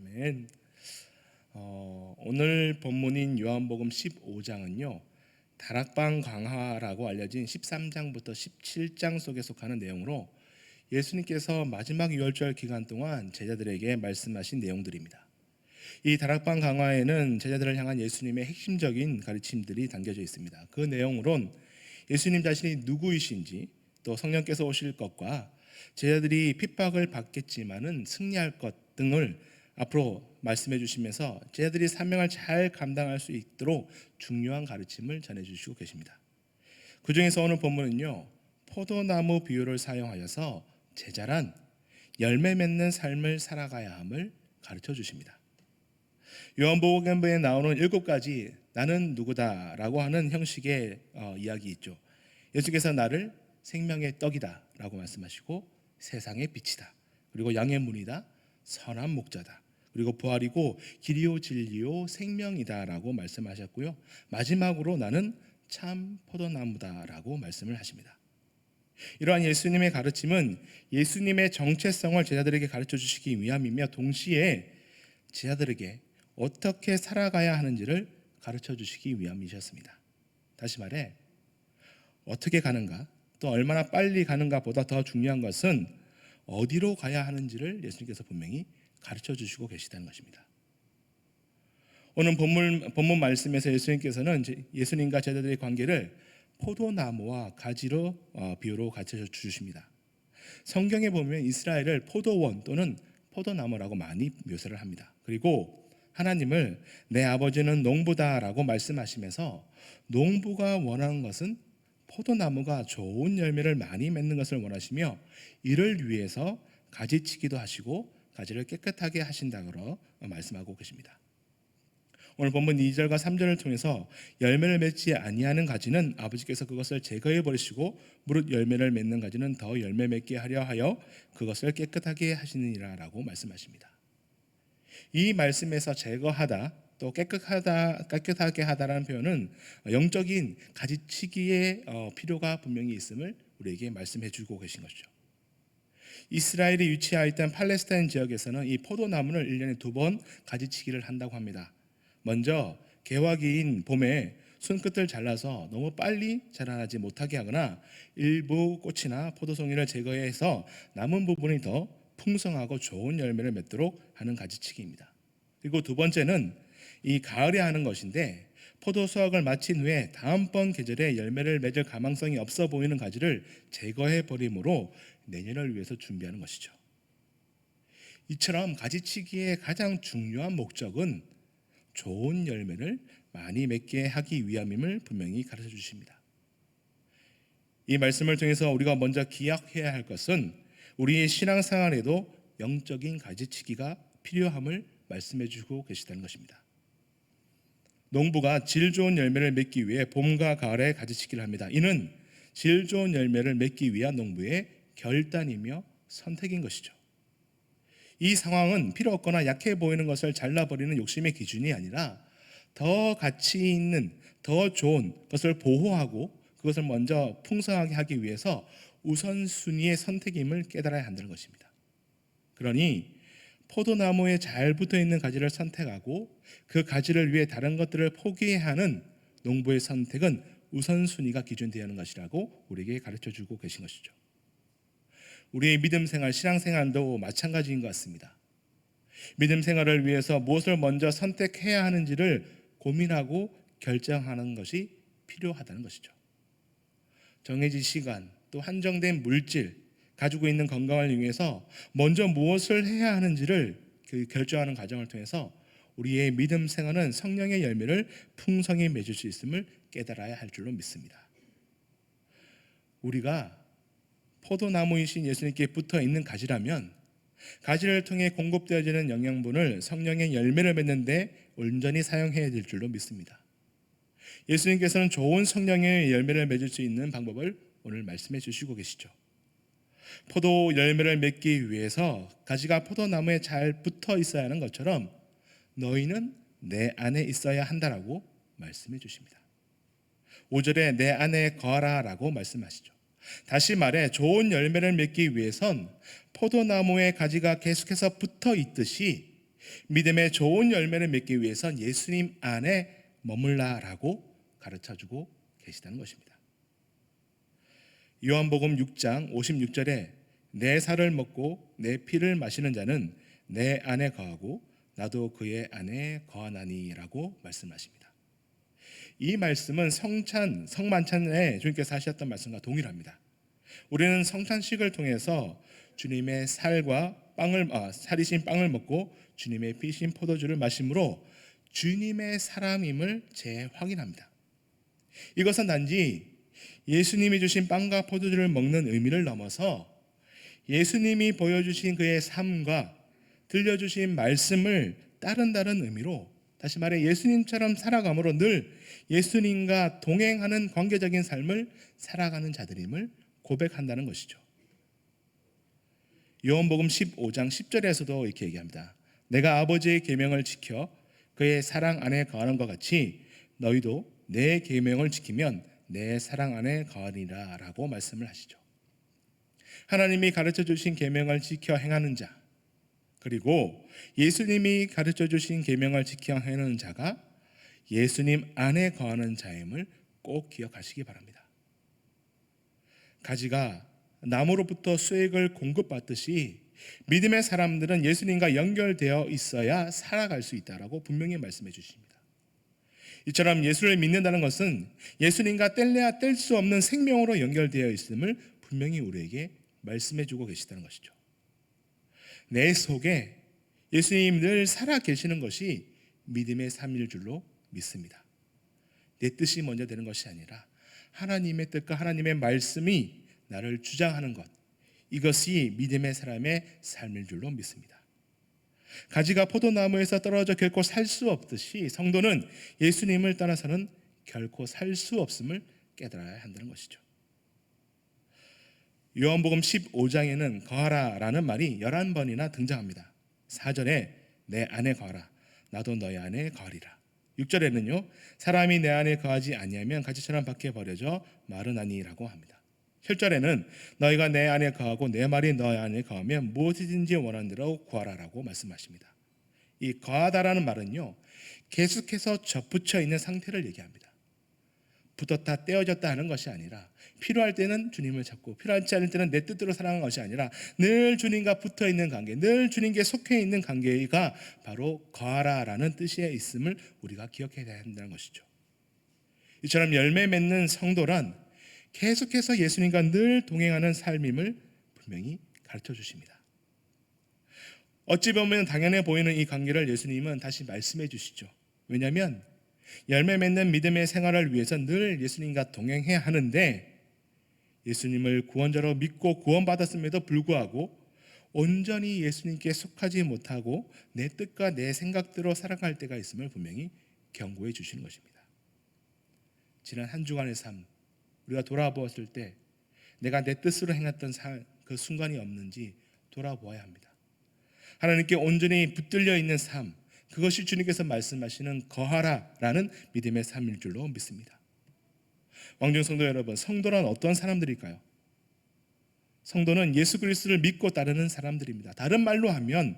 아멘. 어, 오늘 본문인 요한복음 15장은요. 다락방 강화라고 알려진 13장부터 17장 속에 속하는 내용으로 예수님께서 마지막 유월절 기간 동안 제자들에게 말씀하신 내용들입니다. 이 다락방 강화에는 제자들을 향한 예수님의 핵심적인 가르침들이 담겨져 있습니다. 그 내용으론 예수님 자신이 누구이신지 또 성령께서 오실 것과 제자들이 핍박을 받겠지만은 승리할 것 등을 앞으로 말씀해 주시면서 제자들이 사명을 잘 감당할 수 있도록 중요한 가르침을 전해 주시고 계십니다. 그 중에서 오늘 본문은요. 포도나무 비유를 사용하여서 제자란 열매 맺는 삶을 살아가야 함을 가르쳐 주십니다. 요한복음에 나오는 일곱 가지 나는 누구다라고 하는 형식의 어, 이야기 있죠. 예수께서 나를 생명의 떡이다라고 말씀하시고 세상의 빛이다. 그리고 양의 문이다. 선한 목자다. 그리고 부활이고 길이요 진리요 생명이다라고 말씀하셨고요. 마지막으로 나는 참 포도나무다라고 말씀을 하십니다. 이러한 예수님의 가르침은 예수님의 정체성을 제자들에게 가르쳐 주시기 위함이며 동시에 제자들에게 어떻게 살아가야 하는지를 가르쳐 주시기 위함이셨습니다. 다시 말해 어떻게 가는가 또 얼마나 빨리 가는가 보다 더 중요한 것은 어디로 가야 하는지를 예수님께서 분명히 가르쳐 주시고 계시다는 것입니다. 오늘 본문, 본문 말씀에서 예수님께서는 예수님과 제자들의 관계를 포도나무와 가지로 어, 비유로 가르쳐 주십니다. 성경에 보면 이스라엘을 포도원 또는 포도나무라고 많이 묘사를 합니다. 그리고 하나님을 내 아버지는 농부다라고 말씀하시면서 농부가 원하는 것은 포도나무가 좋은 열매를 많이 맺는 것을 원하시며 이를 위해서 가지치기도 하시고 가지를 깨끗하게 하신다고 말씀하고 계십니다. 오늘 본문 2절과 3절을 통해서 열매를 맺지 아니하는 가지는 아버지께서 그것을 제거해 버리시고 무릇 열매를 맺는 가지는 더 열매 맺게 하려 하여 그것을 깨끗하게 하시느니라라고 말씀하십니다. 이 말씀에서 제거하다 또 깨끗하다 깨끗하게 하다라는 표현은 영적인 가지치기의 어, 필요가 분명히 있음을 우리에게 말씀해 주고 계신 것이죠. 이스라엘이 위치하여 있던 팔레스타인 지역에서는 이 포도나무를 1년에 두 번 가지치기를 한다고 합니다. 먼저 개화기인 봄에 손끝을 잘라서 너무 빨리 자라나지 못하게 하거나 일부 꽃이나 포도송이를 제거해서 남은 부분이 더 풍성하고 좋은 열매를 맺도록 하는 가지치기입니다. 그리고 두 번째는 이 가을에 하는 것인데 포도 수확을 마친 후에 다음번 계절에 열매를 맺을 가망성이 없어 보이는 가지를 제거해 버림으로 내년을 위해서 준비하는 것이죠. 이처럼 가지치기의 가장 중요한 목적은 좋은 열매를 많이 맺게 하기 위함임을 분명히 가르쳐 주십니다. 이 말씀을 통해서 우리가 먼저 기억해야 할 것은 우리의 신앙생활에도 영적인 가지치기가 필요함을 말씀해 주고 계시다는 것입니다. 농부가 질 좋은 열매를 맺기 위해 봄과 가을에 가지치기를 합니다. 이는 질 좋은 열매를 맺기 위한 농부의 결단이며 선택인 것이죠. 이 상황은 필요 없거나 약해 보이는 것을 잘라버리는 욕심의 기준이 아니라 더 가치 있는 더 좋은 것을 보호하고 그것을 먼저 풍성하게 하기 위해서 우선순위의 선택임을 깨달아야 한다는 것입니다. 그러니 포도나무에 잘 붙어 있는 가지를 선택하고 그 가지를 위해 다른 것들을 포기해야 하는 농부의 선택은 우선순위가 기준되어야 하는 것이라고 우리에게 가르쳐 주고 계신 것이죠. 우리의 믿음 생활, 신앙 생활도 마찬가지인 것 같습니다. 믿음 생활을 위해서 무엇을 먼저 선택해야 하는지를 고민하고 결정하는 것이 필요하다는 것이죠. 정해진 시간, 또 한정된 물질, 가지고 있는 건강을 위해서 먼저 무엇을 해야 하는지를 그 결정하는 과정을 통해서 우리의 믿음 생활은 성령의 열매를 풍성히 맺을 수 있음을 깨달아야 할 줄로 믿습니다. 우리가 포도나무이신 예수님께 붙어 있는 가지라면 가지를 통해 공급되어지는 영양분을 성령의 열매를 맺는데 온전히 사용해야 될 줄로 믿습니다. 예수님께서는 좋은 성령의 열매를 맺을 수 있는 방법을 오늘 말씀해 주시고 계시죠. 포도 열매를 맺기 위해서 가지가 포도나무에 잘 붙어 있어야 하는 것처럼 너희는 내 안에 있어야 한다라고 말씀해 주십니다. 5절에 내 안에 거하라라고 말씀하시죠. 다시 말해 좋은 열매를 맺기 위해선 포도나무의 가지가 계속해서 붙어 있듯이 믿음의 좋은 열매를 맺기 위해선 예수님 안에 머물라라고 가르쳐 주고 계시다는 것입니다. 요한복음 6장 56절에 내 살을 먹고 내 피를 마시는 자는 내 안에 거하고 나도 그의 안에 거하나니라고 말씀하십니다. 이 말씀은 성찬 성만찬에 주님께서 하셨던 말씀과 동일합니다. 우리는 성찬식을 통해서 주님의 살과 빵을 아, 살이신 빵을 먹고 주님의 피신 포도주를 마심으로 주님의 사람임을 재확인합니다. 이것은 단지 예수님이 주신 빵과 포도주를 먹는 의미를 넘어서 예수님이 보여주신 그의 삶과 들려주신 말씀을 따른다는 의미로 다시 말해 예수님처럼 살아감으로 늘 예수님과 동행하는 관계적인 삶을 살아가는 자들임을 고백한다는 것이죠. 요한복음 15장 10절에서도 이렇게 얘기합니다. 내가 아버지의 계명을 지켜 그의 사랑 안에 거하는 것 같이 너희도 내 계명을 지키면 내 사랑 안에 거하리라라고 말씀을 하시죠. 하나님이 가르쳐 주신 계명을 지켜 행하는 자 그리고 예수님이 가르쳐 주신 계명을 지켜 행하는 자가 예수님 안에 거하는 자임을 꼭 기억하시기 바랍니다. 가지가 나무로부터 수액을 공급받듯이 믿음의 사람들은 예수님과 연결되어 있어야 살아갈 수 있다라고 분명히 말씀해 주십니다. 이처럼 예수를 믿는다는 것은 예수님과 뗄래야 뗄 수 없는 생명으로 연결되어 있음을 분명히 우리에게 말씀해 주고 계시다는 것이죠. 내 속에 예수님 늘 살아 계시는 것이 믿음의 삶일 줄로 믿습니다. 내 뜻이 먼저 되는 것이 아니라 하나님의 뜻과 하나님의 말씀이 나를 주장하는 것 이것이 믿음의 사람의 삶일 줄로 믿습니다. 가지가 포도나무에서 떨어져 결코 살 수 없듯이 성도는 예수님을 떠나서는 결코 살 수 없음을 깨달아야 한다는 것이죠. 요한복음 15장에는 거하라라는 말이 11번이나 등장합니다. 4절에 내 안에 거하라 나도 너희 안에 거하리라. 6절에는요. 사람이 내 안에 거하지 아니하면 가지처럼 밖에 버려져 마르나니라고 합니다. 7절에는 너희가 내 안에 거하고 내 말이 너희 안에 거하면 무엇이든지 원하는 대로 구하라라고 말씀하십니다. 이 거하다라는 말은요. 계속해서 접붙여 있는 상태를 얘기합니다. 붙었다 떼어졌다 하는 것이 아니라 필요할 때는 주님을 찾고 필요하지 않을 때는 내 뜻대로 살아가는 것이 아니라 늘 주님과 붙어 있는 관계, 늘 주님께 속해 있는 관계가 바로 거하라라는 뜻이 있음을 우리가 기억해야 한다는 것이죠. 이처럼 열매 맺는 성도란 계속해서 예수님과 늘 동행하는 삶임을 분명히 가르쳐 주십니다. 어찌 보면 당연해 보이는 이 관계를 예수님은 다시 말씀해 주시죠. 왜냐하면 열매 맺는 믿음의 생활을 위해서 늘 예수님과 동행해야 하는데 예수님을 구원자로 믿고 구원받았음에도 불구하고 온전히 예수님께 속하지 못하고 내 뜻과 내 생각대로 살아갈 때가 있음을 분명히 경고해 주시는 것입니다. 지난 한 주간의 삶 우리가 돌아보았을 때 내가 내 뜻으로 행했던 그 순간이 없는지 돌아보아야 합니다. 하나님께 온전히 붙들려 있는 삶 그것이 주님께서 말씀하시는 거하라라는 믿음의 삶일 줄로 믿습니다. 왕중 성도 여러분, 성도란 어떤 사람들일까요? 성도는 예수 그리스도를 믿고 따르는 사람들입니다. 다른 말로 하면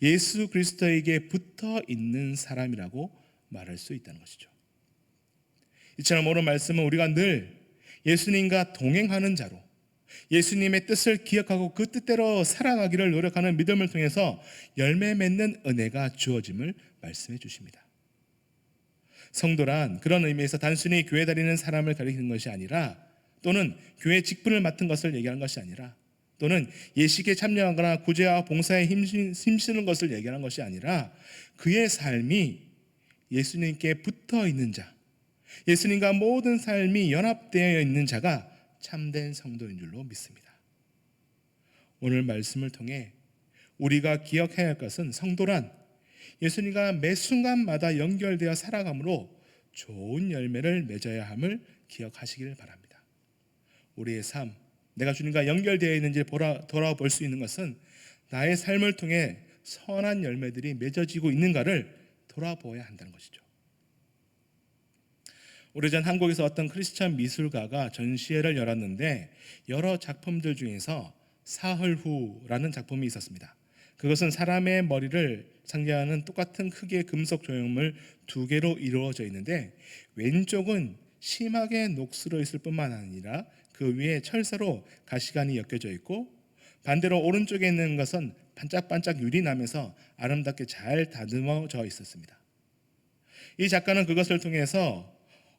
예수 그리스도에게 붙어 있는 사람이라고 말할 수 있다는 것이죠. 이처럼 오늘 말씀은 우리가 늘 예수님과 동행하는 자로 예수님의 뜻을 기억하고 그 뜻대로 살아가기를 노력하는 믿음을 통해서 열매 맺는 은혜가 주어짐을 말씀해 주십니다. 성도란 그런 의미에서 단순히 교회 다니는 사람을 가리키는 것이 아니라 또는 교회 직분을 맡은 것을 얘기하는 것이 아니라 또는 예식에 참여하거나 구제와 봉사에 힘쓰는 것을 얘기하는 것이 아니라 그의 삶이 예수님께 붙어 있는 자, 예수님과 모든 삶이 연합되어 있는 자가 참된 성도인 줄로 믿습니다. 오늘 말씀을 통해 우리가 기억해야 할 것은 성도란 예수님과 매 순간마다 연결되어 살아감으로 좋은 열매를 맺어야 함을 기억하시기를 바랍니다. 우리의 삶, 내가 주님과 연결되어 있는지 돌아볼 수 있는 것은 나의 삶을 통해 선한 열매들이 맺어지고 있는가를 돌아보아야 한다는 것이죠. 오래전 한국에서 어떤 크리스천 미술가가 전시회를 열었는데 여러 작품들 중에서 사흘 후라는 작품이 있었습니다. 그것은 사람의 머리를 상징하는 똑같은 크기의 금속 조형물 두 개로 이루어져 있는데 왼쪽은 심하게 녹슬어 있을 뿐만 아니라 그 위에 철사로 가시관이 엮여져 있고 반대로 오른쪽에 있는 것은 반짝반짝 유리 나면서 아름답게 잘 다듬어져 있었습니다. 이 작가는 그것을 통해서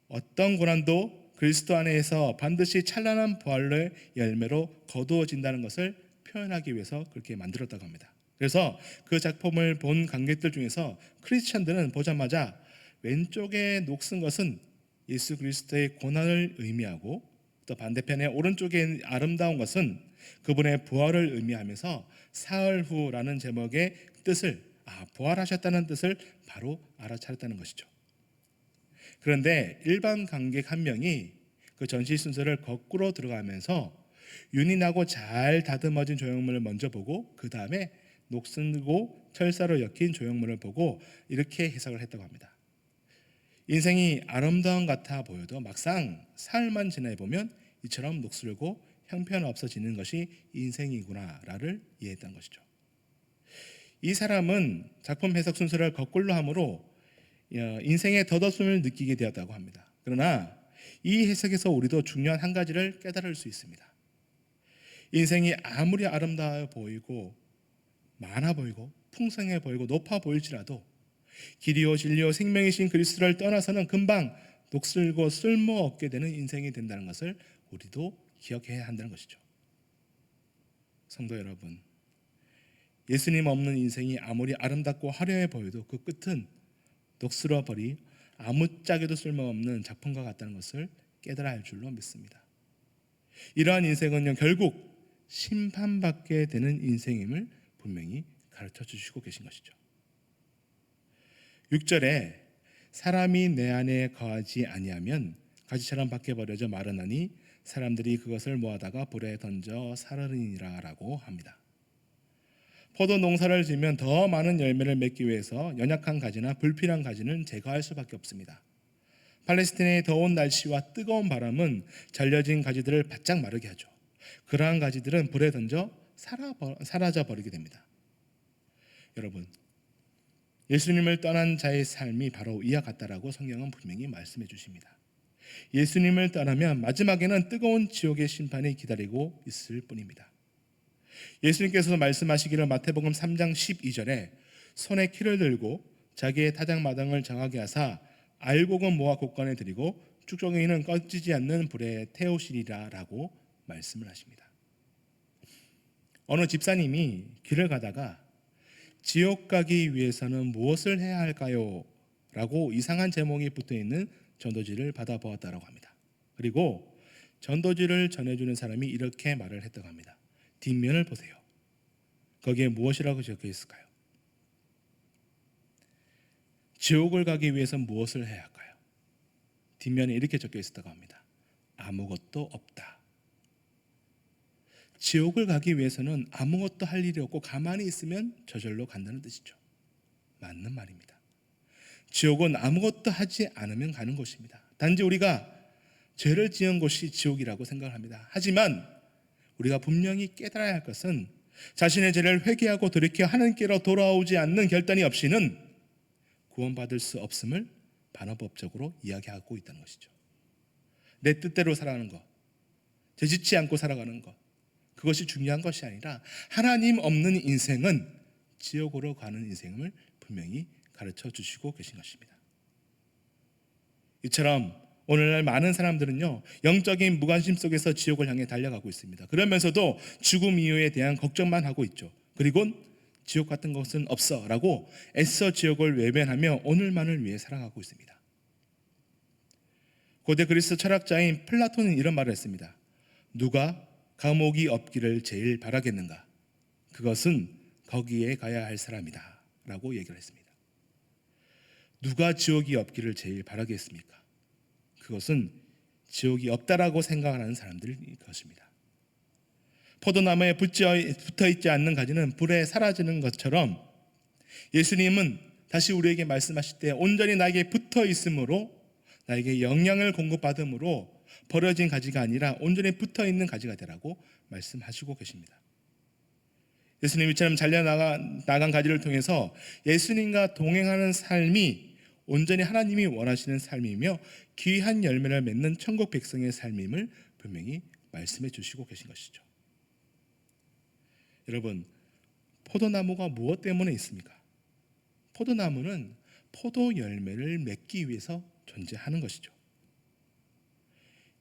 어떤 고난도 그리스도 안에서 반드시 찬란한 부활의 열매로 거두어진다는 것을 표현하기 위해서 그렇게 만들었다고 합니다. 그래서 그 작품을 본 관객들 중에서 크리스천들은 보자마자 왼쪽에 녹슨 것은 예수 그리스도의 고난을 의미하고 또 반대편에 오른쪽에 아름다운 것은 그분의 부활을 의미하면서 사흘 후라는 제목의 뜻을 아 부활하셨다는 뜻을 바로 알아차렸다는 것이죠. 그런데 일반 관객 한 명이 그 전시 순서를 거꾸로 들어가면서 윤이 나고 잘 다듬어진 조형물을 먼저 보고 그 다음에 녹슨고 철사로 엮인 조형물을 보고 이렇게 해석을 했다고 합니다. 인생이 아름다운 같아 보여도 막상 사흘만 지나 보면 이처럼 녹슬고 형편없어지는 것이 인생이구나를 이해했던 것이죠. 이 사람은 작품 해석 순서를 거꾸로 함으로 어, 인생의 덧없음을 느끼게 되었다고 합니다. 그러나 이 해석에서 우리도 중요한 한 가지를 깨달을 수 있습니다. 인생이 아무리 아름다워 보이고 많아 보이고 풍성해 보이고 높아 보일지라도 길이요 진리요 생명이신 그리스도를 떠나서는 금방 녹슬고 쓸모없게 되는 인생이 된다는 것을 우리도 기억해야 한다는 것이죠. 성도 여러분, 예수님 없는 인생이 아무리 아름답고 화려해 보여도 그 끝은 녹슬어 버리 아무짝에도 쓸모없는 작품과 같다는 것을 깨달아야 할 줄로 믿습니다. 이러한 인생은요 결국 심판받게 되는 인생임을 분명히 가르쳐 주시고 계신 것이죠. 6절에 사람이 내 안에 거하지 아니하면 가지처럼 밖에 버려져 마르나니 사람들이 그것을 모아다가 불에 던져 사르니라라고 합니다. 포도 농사를 지면 더 많은 열매를 맺기 위해서 연약한 가지나 불필요한 가지는 제거할 수밖에 없습니다. 팔레스틴의 더운 날씨와 뜨거운 바람은 잘려진 가지들을 바짝 마르게 하죠. 그러한 가지들은 불에 던져 사라져 버리게 됩니다. 여러분, 예수님을 떠난 자의 삶이 바로 이와 같다라고 성경은 분명히 말씀해 주십니다. 예수님을 떠나면 마지막에는 뜨거운 지옥의 심판이 기다리고 있을 뿐입니다. 예수님께서 말씀하시기를 마태복음 3장 12절에 손에 키를 들고 자기의 타작 마당을 정하게 하사 알곡은 모아 곳간에 드리고 쭉정이는 꺼지지 않는 불에 태우시리라라고 말씀을 하십니다. 어느 집사님이 길을 가다가 지옥 가기 위해서는 무엇을 해야 할까요? 라고 이상한 제목이 붙어 있는 전도지를 받아보았다고 합니다. 그리고 전도지를 전해주는 사람이 이렇게 말을 했다고 합니다. 뒷면을 보세요. 거기에 무엇이라고 적혀 있을까요? 지옥을 가기 위해서 무엇을 해야 할까요? 뒷면에 이렇게 적혀 있었다고 합니다. 아무것도 없다. 지옥을 가기 위해서는 아무것도 할 일이 없고 가만히 있으면 저절로 간다는 뜻이죠. 맞는 말입니다. 지옥은 아무것도 하지 않으면 가는 곳입니다. 단지 우리가 죄를 지은 곳이 지옥이라고 생각을 합니다. 하지만 우리가 분명히 깨달아야 할 것은 자신의 죄를 회개하고 돌이켜 하나님께로 돌아오지 않는 결단이 없이는 구원받을 수 없음을 반어법적으로 이야기하고 있다는 것이죠. 내 뜻대로 살아가는 것, 죄짓지 않고 살아가는 것, 그것이 중요한 것이 아니라 하나님 없는 인생은 지옥으로 가는 인생을 분명히 가르쳐 주시고 계신 것입니다. 이처럼 오늘날 많은 사람들은요 영적인 무관심 속에서 지옥을 향해 달려가고 있습니다. 그러면서도 죽음 이후에 대한 걱정만 하고 있죠. 그리고 지옥 같은 것은 없어 라고 애써 지옥을 외면하며 오늘만을 위해 살아가고 있습니다. 고대 그리스 철학자인 플라톤은 이런 말을 했습니다. 누가 감옥이 없기를 제일 바라겠는가? 그것은 거기에 가야 할 사람이다. 라고 얘기를 했습니다. 누가 지옥이 없기를 제일 바라겠습니까? 그것은 지옥이 없다라고 생각하는 사람들일 것입니다. 포도나무에 붙어 있지 않는 가지는 불에 사라지는 것처럼 예수님은 다시 우리에게 말씀하실 때 온전히 나에게 붙어 있으므로 나에게 영향을 공급받음으로 버려진 가지가 아니라 온전히 붙어 있는 가지가 되라고 말씀하시고 계십니다. 예수님이처럼 잘려나가 나간 가지를 통해서 예수님과 동행하는 삶이 온전히 하나님이 원하시는 삶이며 귀한 열매를 맺는 천국 백성의 삶임을 분명히 말씀해 주시고 계신 것이죠. 여러분, 포도나무가 무엇 때문에 있습니까? 포도나무는 포도 열매를 맺기 위해서 존재하는 것이죠.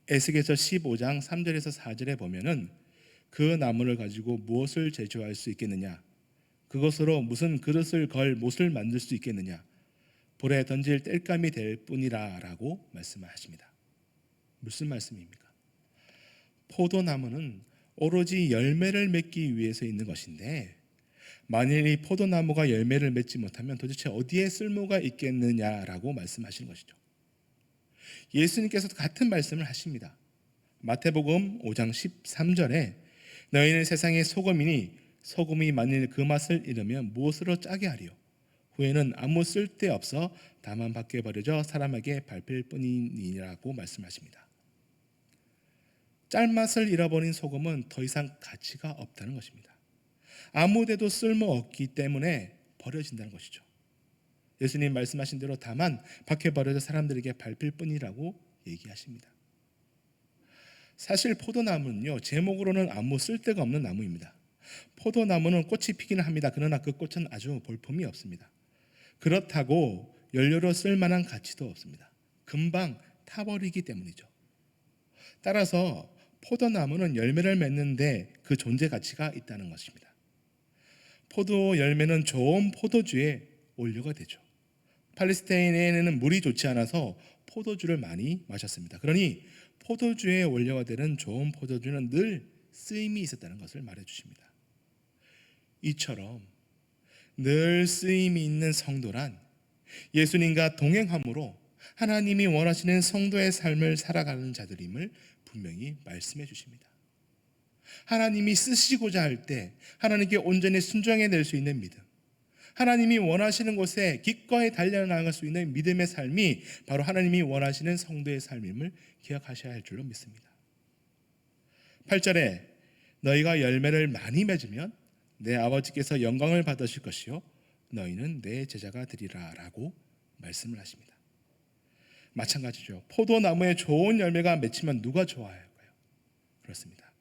에스겔서 15장 3절에서 4절에 보면은 그 나무를 가지고 무엇을 제조할 수 있겠느냐? 그것으로 무슨 그릇을 걸 못을 만들 수 있겠느냐? 불에 던질 땔감이 될 뿐이라라고 말씀하십니다. 무슨 말씀입니까? 포도나무는 오로지 열매를 맺기 위해서 있는 것인데 만일 이 포도나무가 열매를 맺지 못하면 도대체 어디에 쓸모가 있겠느냐라고 말씀하시는 것이죠. 예수님께서도 같은 말씀을 하십니다. 마태복음 5장 13절에 너희는 세상의 소금이니 소금이 만일 그 맛을 잃으면 무엇으로 짜게 하리요 후에는 아무 쓸데 없어 다만 밖에 버려져 사람에게 밟힐 뿐이니라고 말씀하십니다. 짤맛을 잃어버린 소금은 더 이상 가치가 없다는 것입니다. 아무데도 쓸모 없기 때문에 버려진다는 것이죠. 예수님 말씀하신 대로 다만 밖에 버려져 사람들에게 밟힐 뿐이라고 얘기하십니다. 사실 포도나무는요 제목으로는 아무 쓸데가 없는 나무입니다. 포도나무는 꽃이 피기는 합니다. 그러나 그 꽃은 아주 볼품이 없습니다. 그렇다고 연료로 쓸 만한 가치도 없습니다. 금방 타버리기 때문이죠. 따라서 포도나무는 열매를 맺는데 그 존재 가치가 있다는 것입니다. 포도 열매는 좋은 포도주에 원료가 되죠. 팔레스타인에는 물이 좋지 않아서 포도주를 많이 마셨습니다. 그러니 포도주의 원료가 되는 좋은 포도주는 늘 쓰임이 있었다는 것을 말해 주십니다. 이처럼 늘 쓰임이 있는 성도란 예수님과 동행함으로 하나님이 원하시는 성도의 삶을 살아가는 자들임을 분명히 말씀해 주십니다. 하나님이 쓰시고자 할 때 하나님께 온전히 순종해 낼 수 있는 믿음. 하나님이 원하시는 곳에 기꺼이 달려나갈 수 있는 믿음의 삶이 바로 하나님이 원하시는 성도의 삶임을 기억하셔야 할 줄로 믿습니다. 8절에 너희가 열매를 많이 맺으면 내 아버지께서 영광을 받으실 것이요 너희는 내 제자가 되리라라고 말씀을 하십니다. 마찬가지죠. 포도나무에 좋은 열매가 맺히면 누가 좋아할까요? 그렇습니다.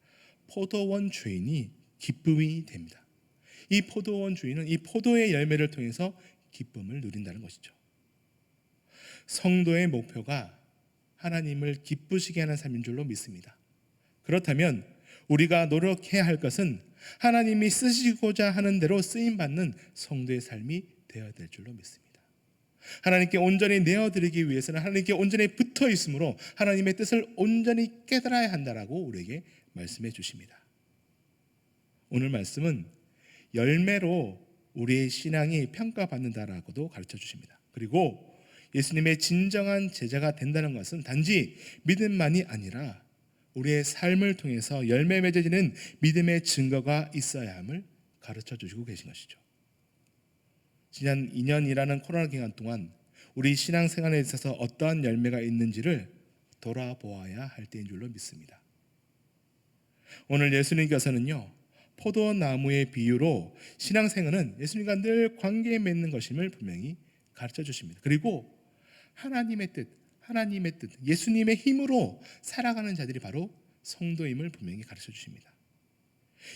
포도원 주인이 기쁨이 됩니다. 이 포도원 주인은 이 포도의 열매를 통해서 기쁨을 누린다는 것이죠. 성도의 목표가 하나님을 기쁘시게 하는 삶인 줄로 믿습니다. 그렇다면 우리가 노력해야 할 것은 하나님이 쓰시고자 하는 대로 쓰임 받는 성도의 삶이 되어야 될 줄로 믿습니다. 하나님께 온전히 내어드리기 위해서는 하나님께 온전히 붙어 있으므로 하나님의 뜻을 온전히 깨달아야 한다라고 우리에게 말씀해 주십니다. 오늘 말씀은 열매로 우리의 신앙이 평가받는다라고도 가르쳐 주십니다. 그리고 예수님의 진정한 제자가 된다는 것은 단지 믿음만이 아니라 우리의 삶을 통해서 열매 맺어지는 믿음의 증거가 있어야 함을 가르쳐 주시고 계신 것이죠. 지난 2년이라는 코로나 기간 동안 우리 신앙생활에 있어서 어떠한 열매가 있는지를 돌아보아야 할 때인 줄로 믿습니다. 오늘 예수님께서는요 포도나무의 비유로 신앙생활은 예수님과 늘 관계 맺는 것임을 분명히 가르쳐 주십니다. 그리고 하나님의 뜻, 하나님의 뜻, 예수님의 힘으로 살아가는 자들이 바로 성도임을 분명히 가르쳐 주십니다.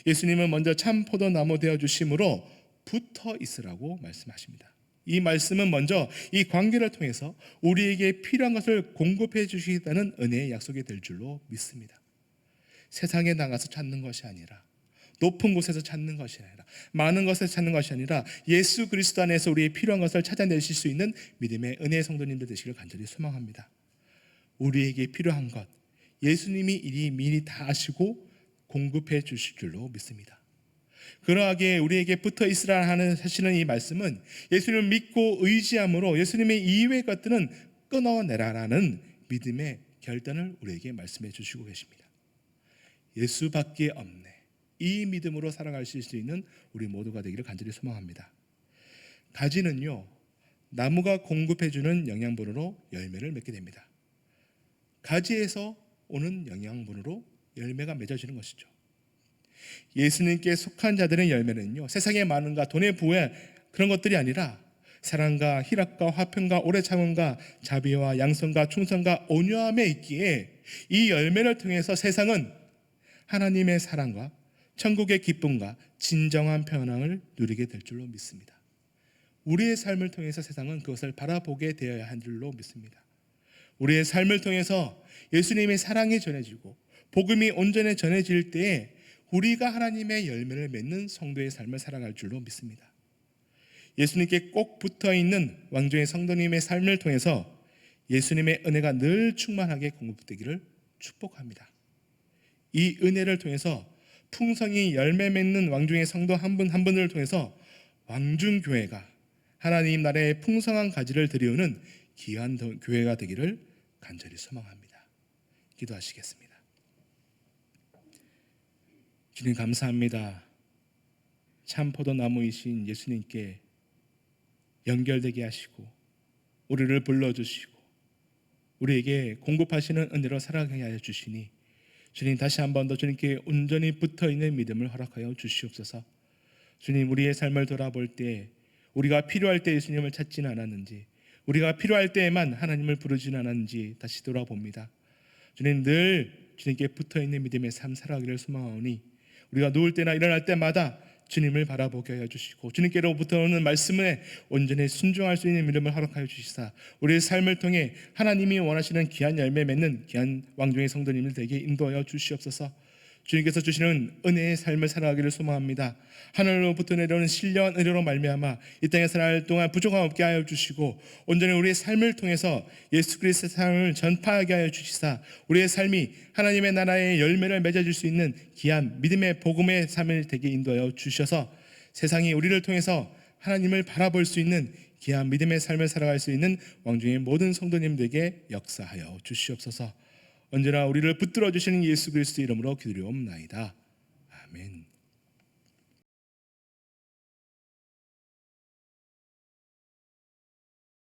예수님은 먼저 참 포도나무 되어 주심으로 붙어 있으라고 말씀하십니다. 이 말씀은 먼저 이 관계를 통해서 우리에게 필요한 것을 공급해 주시겠다는 은혜의 약속이 될 줄로 믿습니다. 세상에 나가서 찾는 것이 아니라 높은 곳에서 찾는 것이 아니라 많은 것에서 찾는 것이 아니라 예수 그리스도 안에서 우리의 필요한 것을 찾아내실 수 있는 믿음의 은혜의 성도님들 되시길 간절히 소망합니다. 우리에게 필요한 것 예수님이 이리 미리 다 아시고 공급해 주실 줄로 믿습니다. 그러하게 우리에게 붙어 있으라 하는 사실은 이 말씀은 예수님을 믿고 의지함으로 예수님의 이외의 것들은 끊어내라라는 믿음의 결단을 우리에게 말씀해 주시고 계십니다. 예수밖에 없네. 이 믿음으로 살아가실 수 있는 우리 모두가 되기를 간절히 소망합니다. 가지는요, 나무가 공급해주는 영양분으로 열매를 맺게 됩니다. 가지에서 오는 영양분으로 열매가 맺어지는 것이죠. 예수님께 속한 자들의 열매는요 세상의 많은가 돈의 부에 그런 것들이 아니라 사랑과 희락과 화평과 오래 참음과 자비와 양성과 충성과 온유함에 있기에 이 열매를 통해서 세상은 하나님의 사랑과 천국의 기쁨과 진정한 평안을 누리게 될 줄로 믿습니다. 우리의 삶을 통해서 세상은 그것을 바라보게 되어야 한 줄로 믿습니다. 우리의 삶을 통해서 예수님의 사랑이 전해지고 복음이 온전히 전해질 때에 우리가 하나님의 열매를 맺는 성도의 삶을 살아갈 줄로 믿습니다. 예수님께 꼭 붙어 있는 왕조의 성도님의 삶을 통해서 예수님의 은혜가 늘 충만하게 공급되기를 축복합니다. 이 은혜를 통해서 풍성히 열매 맺는 왕중의 성도 한분한 분을 통해서 왕중 교회가 하나님 나라의 풍성한 가지를 들이우는 귀한 교회가 되기를 간절히 소망합니다. 기도하시겠습니다. 주님 감사합니다. 참 포도나무이신 예수님께 연결되게 하시고 우리를 불러주시고 우리에게 공급하시는 은혜로 살아가게 하여 주시니 주님 다시 한 번 더 주님께 온전히 붙어 있는 믿음을 허락하여 주시옵소서. 주님 우리의 삶을 돌아볼 때 우리가 필요할 때 예수님을 찾지는 않았는지 우리가 필요할 때에만 하나님을 부르지는 않았는지 다시 돌아봅니다. 주님 늘 주님께 붙어 있는 믿음의 삶 살아가기를 소망하오니 우리가 누울 때나 일어날 때마다 주님을 바라보게 하여 주시고 주님께로부터 오는 말씀에 온전히 순종할 수 있는 믿음을 허락하여 주시사 우리의 삶을 통해 하나님이 원하시는 귀한 열매 맺는 귀한 왕중의 성도님들 되게 인도하여 주시옵소서. 주님께서 주시는 은혜의 삶을 살아가기를 소망합니다. 하늘로부터 내려오는 신령한 은혜로 말미암아 이 땅에 살아갈 동안 부족함 없게 하여 주시고 온전히 우리의 삶을 통해서 예수 그리스도의 삶을 전파하게 하여 주시사 우리의 삶이 하나님의 나라의 열매를 맺어줄 수 있는 귀한 믿음의 복음의 삶을 되게 인도하여 주셔서 세상이 우리를 통해서 하나님을 바라볼 수 있는 귀한 믿음의 삶을 살아갈 수 있는 왕중의 모든 성도님들에게 역사하여 주시옵소서. 언제나 우리를 붙들어 주시는 예수 그리스도 이름으로 기도리옵나이다. 아멘.